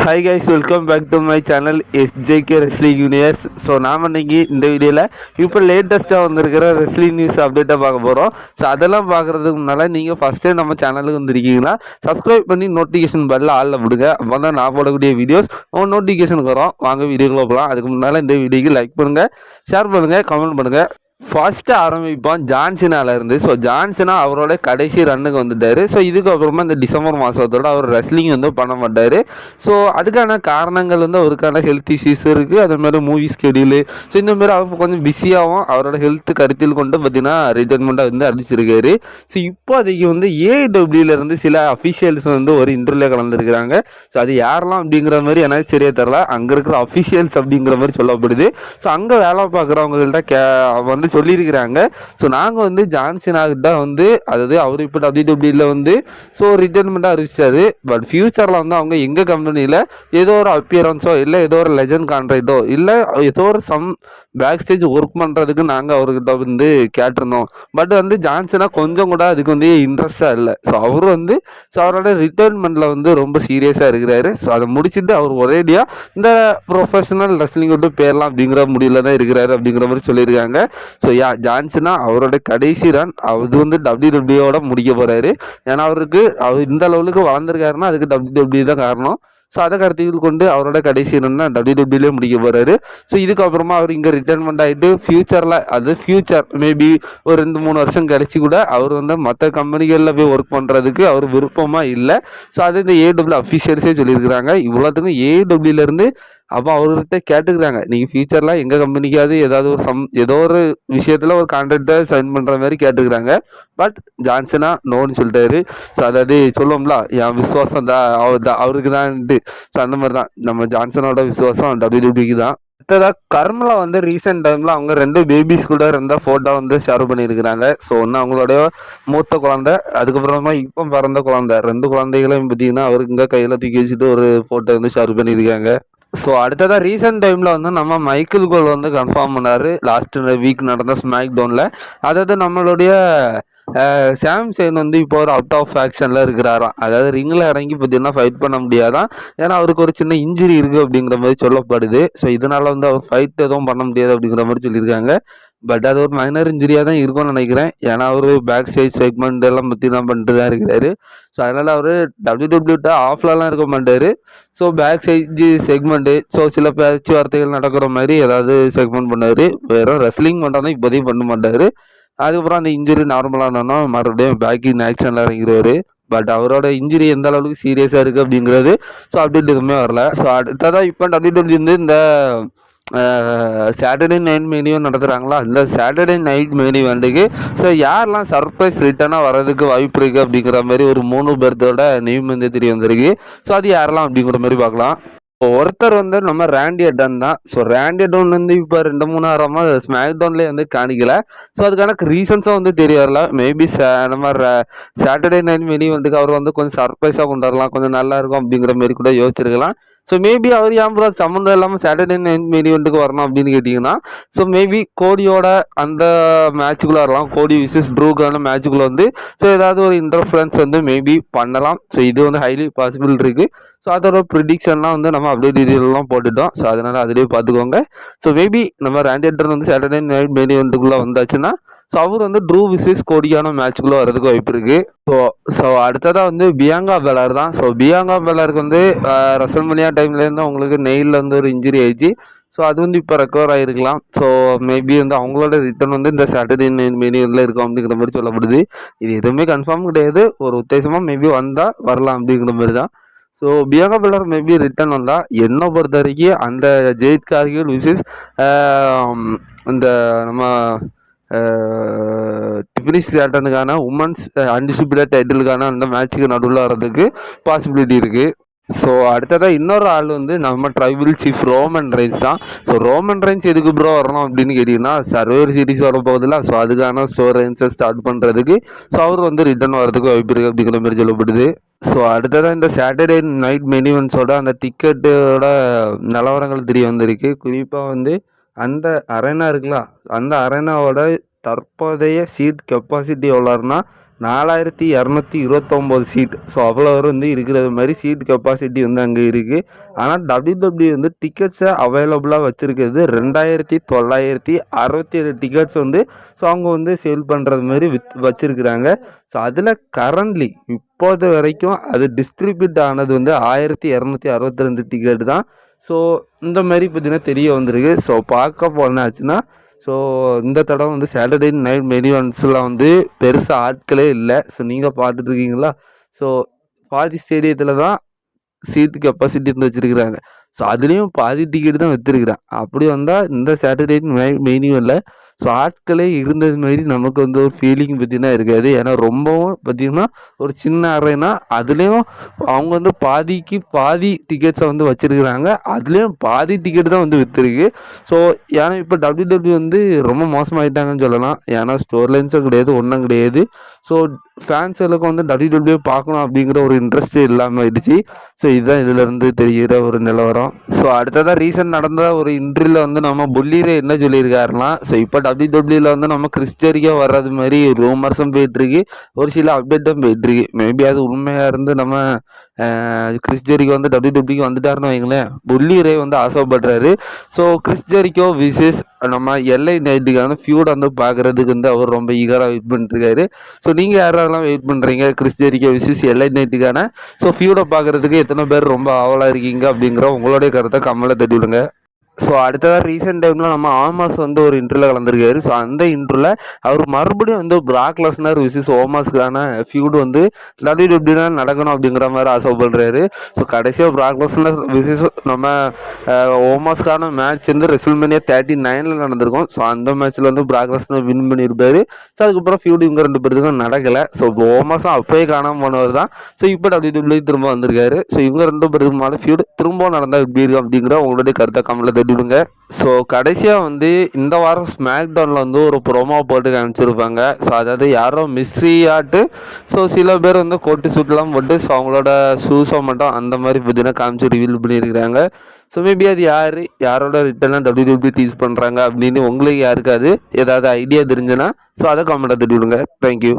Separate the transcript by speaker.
Speaker 1: Hi guys welcome back to my channel SJK wrestling juniors so நாம் இன்றைக்கி இந்த வீடியோவில் இப்போ லேட்டஸ்ட்டாக வந்திருக்கிற ரெஸ்லிங் நியூஸ் அப்டேட்டை பார்க்க போகிறோம் ஸோ அதெல்லாம் பார்க்குறதுக்கு முன்னால் நீங்கள் ஃபஸ்ட்டே நம்ம சேனலுக்கு வந்திருக்கீங்கன்னா சப்ஸ்கிரைப் பண்ணி நோட்டிஃபிகேஷன் பெல்ல ஆளில் விடுங்க. அப்போ தான் நான் போடக்கூடிய வீடியோஸ் உங்கள் நோட்டிஃபிகேஷனுக்கு வரும். வாங்க வீடியோக்குள்ள போகலாம் அதுக்கு முன்னால் இந்த வீடியோக்கு லைக் பண்ணுங்கள் ஷேர் பண்ணுங்கள் கமெண்ட் பண்ணுங்கள் ஃபர்ஸ்ட்டு ஆரம்பிப்போம் ஜான்சினால இருந்து ஸோ ஜான்சினா அவரோட கடைசி ரன்னுக்கு வந்துட்டார். ஸோ இதுக்கப்புறமா இந்த டிசம்பர் மாதத்தோட அவர் ரெஸ்லிங் வந்து பண்ண மாட்டார். ஸோ அதுக்கான காரணங்கள் வந்து அவருக்கான ஹெல்த் இஷ்யூஸ் இருக்குது அதே மாதிரி மூவி ஸ்கெடியூலு ஸோ இந்த மாதிரி அவர் கொஞ்சம் பிஸியாகவும் அவரோட ஹெல்த் கருத்தில் கொண்டு பார்த்தீங்கன்னா ரிட்டைர்மெண்ட்டாக வந்து அறிவிச்சிருக்காரு. ஸோ இப்போதைக்கு வந்து ஏடபிள்யூலேருந்து சில அஃபிஷியல்ஸ் வந்து ஒரு இன்டர்வியூவில் கலந்துருக்கிறாங்க. ஸோ அது யாரெல்லாம் அப்படிங்கிற மாதிரி எனக்கு சரியாக தெரில அங்கே இருக்கிற அஃபிஷியல்ஸ் அப்படிங்கிற மாதிரி சொல்லப்படுது. ஸோ அங்கே வேலை பார்க்குறவங்கள்ட்ட கே வந்து சொல்லியிருக்கிறாங்க. ஸோ நாங்கள் வந்து ஜான்சனாகிட்ட வந்து அதாவது அவர் இப்போ டபிள்யூடபிள்யூல வந்து ஸோ ரிட்டைர்மெண்ட்டாக அறிவிச்சாரு. பட் ஃப்யூச்சரில் வந்து அவங்க எங்கள் கம்பெனியில் ஏதோ ஒரு அப்பியரன்ஸோ இல்லை ஏதோ ஒரு லெஜண்ட் கான்ட்ராக்டோ இல்லை ஏதோ ஒரு சம் பேக் ஸ்டேஜ் ஒர்க் பண்ணுறதுக்கு நாங்கள் அவர்கிட்ட வந்து கேட்டிருந்தோம். பட் வந்து ஜான்சனாக கொஞ்சம் கூட அதுக்கு வந்து இன்ட்ரெஸ்டாக இல்லை. ஸோ அவர் வந்து ஸோ அவரோட ரிட்டைர்மெண்ட்டில் வந்து ரொம்ப சீரியஸாக இருக்கிறாரு. ஸோ அதை முடிச்சுட்டு அவர் ஒரேடியாக இந்த ப்ரொஃபஷனல் ரெஸ்லிங் விட்டு பேரலாம் அப்படிங்கிற முடிவில் தான் இருக்கிறாரு அப்படிங்கிற மாதிரி சொல்லியிருக்காங்க. ஸோ யா ஜான்சனா அவரோட கடைசி ரன் அது வந்து டபிள்யூ டபிள்யூட முடிக்க போகிறாரு ஏன்னா அவருக்கு அவர் இந்த லெவலுக்கு வளர்ந்துருக்காருன்னா அதுக்கு டபிள்யூ டபிள்யூ தான் காரணம். ஸோ அதை கருத்தில் கொண்டு அவரோட கடைசி ரன்னா டபிள்யூ டபிள்யூலே முடிக்க போகிறாரு ஸோ இதுக்கப்புறமா அவர் இங்கே ரிட்டைர்மெண்ட் ஆகிட்டு ஃப்யூச்சரில் அது ஃப்யூச்சர் மேபி ஒரு ரெண்டு மூணு வருஷம் கழிச்சு கூட அவர் வந்து மற்ற கம்பெனிகளில் போய் ஒர்க் பண்ணுறதுக்கு அவர் விருப்பமாக இல்லை. ஸோ அது இந்த ஏடபிள்யூ அஃபிஷியல்ஸே சொல்லியிருக்கிறாங்க. இவ்வளோத்துக்கும் ஏடபிள்யூலேருந்து அப்போ அவர்கிட்ட கேட்டுக்கிறாங்க. நீங்கள் ஃபியூச்சரில் எங்கள் கம்பெனிக்காவது ஏதாவது ஒரு சம் ஏதோ ஒரு விஷயத்தில் ஒரு கான்ட்ராக்டை சைன் பண்ணுற மாதிரி கேட்டுக்கிறாங்க. பட் ஜான்சனா நோன்னு சொல்லிட்டாரு. ஸோ அதாவது சொல்லுவோம்ல என் விசுவாசம் தான் அவர் தான் அவருக்கு தான்ட்டு ஸோ அந்த மாதிரி தான். நம்ம ஜான்சனோட விசுவாசம் டபிள்யூபிக்கு தான். அடுத்ததாக கர்மலா வந்து ரீசெண்ட் டைமில் அவங்க ரெண்டு பேபிஸ் கூட இருந்த ஃபோட்டோ வந்து ஷேர் பண்ணியிருக்கிறாங்க. ஸோ ஒன்று அவங்களுடைய மூத்த குழந்தை அதுக்கப்புறமா இப்போ பிறந்த குழந்தை. ரெண்டு குழந்தைகளையும் பார்த்தீங்கன்னா அவருக்கு இங்கே கையில் தூக்கி வச்சுட்டு ஒரு ஃபோட்டோ வந்து ஷேர் பண்ணியிருக்காங்க. ஸோ அடுத்ததாக ரீசெண்ட் டைமில் வந்து நம்ம மைக்கேல் கோல் வந்து கன்ஃபார்ம் பண்ணார். லாஸ்ட் வீக் நடந்த ஸ்மாக் டவுனில் அதாவது நம்மளுடைய சாம் வந்து இப்போ ஒரு அவுட் ஆஃப் ஆக்ஷனில் இருக்கிறாராம். அதாவது ரிங்கில் இறங்கி பார்த்தீங்கன்னா ஃபைட் பண்ண முடியாதான் ஏன்னா அவருக்கு ஒரு சின்ன இன்ஜுரி இருக்குது அப்படிங்கிற மாதிரி சொல்லப்படுது. ஸோ இதனால் வந்து அவர் ஃபைட் எதுவும் பண்ண முடியாது அப்படிங்கிற மாதிரி சொல்லியிருக்காங்க. பட் அது ஒரு மைனர் இன்ஜுரியாக தான் இருக்கும்னு நினைக்கிறேன். ஏன்னா அவர் பேக் சைட் செக்மெண்ட் எல்லாம் பற்றி தான் பண்ணிட்டு தான் இருக்கிறாரு. ஸோ அதனால் அவர் டபிள்யூ டபிள்யூட்ட ஆஃப்லலாம் இருக்க மாட்டார். So back side segment so சில பேச்சுவார்த்தைகள் நடக்கிற மாதிரி ஏதாவது செக்மெண்ட் பண்ணார் வெறும் ரெஸ்லிங் மட்டும் தான் இப்போதையும் பண்ண மாட்டார். அதுக்கப்புறம் அந்த இன்ஜுரி நார்மலாக மறுபடியும் பேக்கிங் ஆக்ஷனில் இறங்கிடுவார் பட் அவரோட இன்ஜுரி எந்த அளவுக்கு சீரியஸாக இருக்குது அப்படிங்கிறது ஸோ அப்டேட் எதுவுமே வரல. ஸோ அடுத்ததான் இப்போ டபிள்யூ டபிள்யூ வந்து இந்த சாட்டர்டே நைட் மெனியும் நடத்துகிறாங்களா இந்த சாட்டர்டே நைட் மெனி வந்துக்கு ஸோ யாரெல்லாம் சர்ப்ரைஸ் ரிட்டனாக வர்றதுக்கு வாய்ப்பு இருக்குது அப்படிங்கிற மாதிரி ஒரு மூணு பேர்த்தோட நேம் வந்து தெரிய வந்திருக்கு. ஸோ அது யாரெல்லாம் அப்படிங்கிற மாதிரி பார்க்கலாம். இப்போ ஒருத்தர் வந்து நம்ம ரேண்டி அட்டன் தான். ஸோ ரேண்டி அட்டன் வந்து இப்போ ரெண்டு மூணு வாரமாக ஸ்மாக் டவுன்லேயே வந்து காணிக்கல. ஸோ அதுக்கான ரீசன்ஸும் வந்து தெரிய வரல மேபி நம்ம சாட்டர்டே நைட் மினி வந்துக்கு அவர் வந்து கொஞ்சம் சர்ப்ரைஸாக கொண்டு வரலாம் கொஞ்சம் நல்லா இருக்கும் அப்படிங்கிற மாதிரி கூட யோசிச்சிருக்கலாம். ஸோ மேபி அவர் ஏன் ப்ரோ சம்மந்தம் இல்லாமல் சாட்டர்டே நைட் மெனி வந்துட்டு வரணும் அப்படின்னு கேட்டிங்கன்னா ஸோ மேபி கோடியோட அந்த மேட்சுக்குள்ளே வரலாம். கோடி விசஸ் ட்ரூக்கான மேட்சுக்குள்ளே வந்து ஸோ ஏதாவது ஒரு இன்டர்ஃபரன்ஸ் வந்து மேபி பண்ணலாம். ஸோ இது வந்து ஹைலி பாசிபிள் இருக்குது ஸோ அதோட ப்ரிடிக்ஷன்லாம் வந்து நம்ம அப்படியே டீட்டெயிலெலாம் போட்டுட்டோம். ஸோ அதனால் அதிலேயே பார்த்துக்கோங்க. ஸோ மேபி நம்ம ரேண்டேட்டர் வந்து சாட்டர்டே நைட் மெனி வந்துக்குள்ளே வந்தாச்சுன்னா ஸோ அவர் வந்து ட்ரூ விசஸ் கோடியான மேட்ச்சுக்குள்ளே வரதுக்கு வாய்ப்பு இருக்குது ஸோ ஸோ அடுத்ததாக வந்து பியாங்கா பெலர் தான். ஸோ பியாங்கா பெலருக்கு வந்து ரசல்மனியா டைம்லேருந்து அவங்களுக்கு நெயிலில் வந்து ஒரு இன்ஜுரி ஆயிடுச்சு. ஸோ அது வந்து இப்போ ரெக்கவர் ஆகிருக்கலாம் ஸோ மேபி வந்து அவங்களோட ரிட்டர்ன் வந்து இந்த சாட்டர்டே மெனியில் இருக்கும் அப்படிங்கிற மாதிரி சொல்லப்படுது. இது எதுவுமே கன்ஃபார்ம் கிடையாது. ஒரு உத்தேசமாக மேபி வந்தால் வரலாம் அப்படிங்கிற மாதிரி தான். So Bianca Belair maybe return வந்தால் என்னை பொறுத்த வரைக்கும் அந்த ஜெயித் கார்கில் விசஸ் இந்த நம்ம டிஃபினிஷ் கேட்டனுக்கான உமன்ஸ் அன்டிசிபிளேட் டைட்டிலுக்கான அந்த மேட்ச்சுக்கு நடுவில் வர்றதுக்கு பாசிபிலிட்டி இருக்குது ஸோ அடுத்ததாக இன்னொரு ஆள் வந்து நம்ம ட்ரைபிள் சீஃப் ரோமன் ரைன்ஸ் தான். ஸோ ரோமன் ரைன்ஸ் எதுக்கு ப்ரோ வரணும் அப்படின்னு கேட்டிங்கன்னா சர்வேர் சீரிஸ் வர போகுதுல ஸோ அதுக்கான ஸ்டோர் ரைன்ஸை ஸ்டார்ட் பண்ணுறதுக்கு ஸோ அவர் வந்து ரிட்டர்ன் வரதுக்கு வாய்ப்பு இருக்குது அப்படிங்கிற மாதிரி சொல்லப்படுது. ஸோ அடுத்ததாக இந்த சாட்டர்டே நைட் மெனிவன்ஸோட அந்த டிக்கெட்டோட நிலவரங்கள் தெரிய வந்திருக்கு. குறிப்பாக வந்து அந்த அரேனா இருக்குல்ல அந்த அரேனாவோட தற்போதைய சீட் கெப்பாசிட்டி எவ்வளோன்னா நாலாயிரத்தி இரநூத்தி இருபத்தொம்போது சீட் ஸோ அவ்வளோ வந்து இருக்கிறது மாதிரி சீட் கெப்பாசிட்டி வந்து அங்கே இருக்குது ஆனால் டபிள்யூ வந்து டிக்கெட்ஸை அவைலபிளாக வச்சுருக்கிறது ரெண்டாயிரத்தி தொள்ளாயிரத்தி அறுபத்தி ஏழு டிக்கெட்ஸ் வந்து ஸோ அவங்க வந்து சேல் பண்ணுறது மாதிரி வித் வச்சுருக்குறாங்க. ஸோ அதில் கரண்ட்லி இப்போது வரைக்கும் அது டிஸ்ட்ரிபியூட் ஆனது வந்து ஆயிரத்தி இரநூத்தி அறுபத்தி ரெண்டு டிக்கெட் தான். ஸோ இந்த மாதிரி பார்த்திங்கன்னா தெரிய வந்திருக்கு. ஸோ பார்க்க போனாச்சுன்னா ஸோ இந்த தடவை வந்து சாட்டர்டே நைட் மெனிவன்ஸ்லாம் வந்து பெருசாக ஆட்களே இல்லை. ஸோ நீங்கள் பார்த்துட்ருக்கீங்களா ஸோ பாதி ஸ்டேடியத்தில் தான் சீட்டு கெப்பாசிட்டி வந்து வச்சுருக்குறாங்க. ஸோ அதுலேயும் பாதி டிக்கெட் தான் விற்றுருக்குறேன் அப்படி வந்தால் இந்த சாட்டர்டே மெயின் இல்லை ஸோ ஆட்களே இருந்தது மாதிரி நமக்கு வந்து ஒரு ஃபீலிங் பார்த்தீங்கன்னா இருக்காது. ஏன்னா ரொம்பவும் பார்த்திங்கன்னா ஒரு சின்ன அறைனா அதுலேயும் அவங்க வந்து பாதிக்கு பாதி டிக்கெட்ஸை வந்து வச்சுருக்குறாங்க. அதுலேயும் பாதி டிக்கெட் தான் வந்து விற்றுருக்கு ஸோ ஏன்னா இப்போ டபிள்யூ டபிள்யூ வந்து ரொம்ப மோசமாகிட்டாங்கன்னு சொல்லலாம். ஏன்னா ஸ்டோர் லைன்ஸும் கிடையாது ஒன்றும் கிடையாது. ஸோ ஃபேன்ஸுகளுக்கு வந்து டபிள்யூ டபிள்யூ பார்க்கணும் அப்படிங்கிற ஒரு இன்ட்ரெஸ்ட்டு இல்லாமல் ஆயிடுச்சு. ஸோ இதுதான் இதிலேருந்து தெரிகிற ஒரு நிலவரம். ஸோ அடுத்ததாக ரீசெண்ட் நடந்த ஒரு இன்ட்ரியில் வந்து நம்ம புள்ளியில் என்ன சொல்லியிருக்காருன்னா ஸோ இப்போ டபிள்யூ டபிள்யூவில் வந்து நம்ம கிறிஸ்டரிக்காக வர்றது மாதிரி ரூமர்ஸும் போயிட்டுருக்கு. ஒரு சில அப்டேட்டும் போயிட்டுருக்கு. மேபி அது உண்மையாக இருந்து நம்ம கிறிஸ்டரிக்கு வந்து டபிள்யூ டபிள்யூக்கு வந்துட்டாருன்னு வைங்களேன். புல்லியரே வந்து ஆசைப்படுறாரு. ஸோ கிறிஸ்டரிக்கோ விசேஷ் நம்ம எல்ஐ நைட்டுக்கான ஃபியூட் வந்து பார்க்குறதுக்கு வந்து அவர் ரொம்ப ஈகராக வெயிட் பண்ணிட்டுருக்காரு ஸோ நீங்கள் யாராவது யாரெல்லாம் வெயிட் பண்ணுறீங்க கிறிஸ்டரிக்கோ விசிஸ் எல்லைட் நைட்டுக்கான ஸோ ஃபியூடை பார்க்குறதுக்கு எத்தனை பேர் ரொம்ப ஆவலாக இருக்கீங்க அப்படிங்கிற உங்களுடைய கருத்தை கம்மலை தட்டி விடுங்க ஸோ அடுத்ததாக ரீசெண்ட் டைமில் நம்ம ஆமாஸ் வந்து ஒரு இன்டர்வியூவில் கலந்துருக்காரு. ஸோ அந்த இன்டர்வியூவில் அவர் மறுபடியும் வந்து பிராக் லஸ்னர் விசிஸ் ஓமாஸ்க்கான ஃபியூடு வந்து டபிள்யூ டபிள்யூனா நடக்கணும் அப்படிங்கிற மாதிரி ஆசைப்படுறாரு. ஸோ கடைசியாக பிராக் லஸ்னர் விசிஸ் நம்ம ஓமாஸ்க்கான மேட்ச் வந்து ரெசில்மேனியா தேர்ட்டி நைனில் நடந்திருக்கும். ஸோ அந்த மேட்ச்சில் வந்து பிராக் வின் பண்ணியிருப்பாரு. ஸோ அதுக்கப்புறம் ஃபியூடு இவங்க ரெண்டு பேருக்கும் நடக்கலை. ஸோ ஓமாஸும் அப்போயே காணாமல் போனவர் தான். ஸோ இப்போ டபிள்யூ டபிள்யூ திரும்ப வந்திருக்காரு. ஸோ இவங்க ரெண்டு பேருக்கு மேலே ஃபியூடு திரும்ப நடந்தால் எப்படி இருக்கும் அப்படிங்கிற உங்களுடைய கருத்தை கமலத்தை தட்டி விடுங்க ஸோ கடைசியாக வந்து இந்த வாரம் ஸ்மாக் டவுனில் வந்து ஒரு ப்ரோமோ போட்டு காமிச்சிருப்பாங்க ஸோ அதாவது யாரோ மிஸ்ஸியாட்டு ஸோ சில பேர் வந்து கோட்டு சூட்லாம் போட்டு ஸோ அவங்களோட ஷூஸை மட்டும் அந்த மாதிரி பார்த்தீங்கன்னா காமிச்சு ரிவீல் பண்ணியிருக்கிறாங்க. ஸோ மேபி அது யார்? யாரோட ரிட்டர்னாக டபிள்யூ டபிள்யூ டீஸ் பண்ணுறாங்க அப்படின்னு உங்களுக்கு யாருக்காது ஏதாவது ஐடியா தெரிஞ்சுன்னா ஸோ அதை கமெண்ட்டாக தட்டி விடுங்க தேங்க்யூ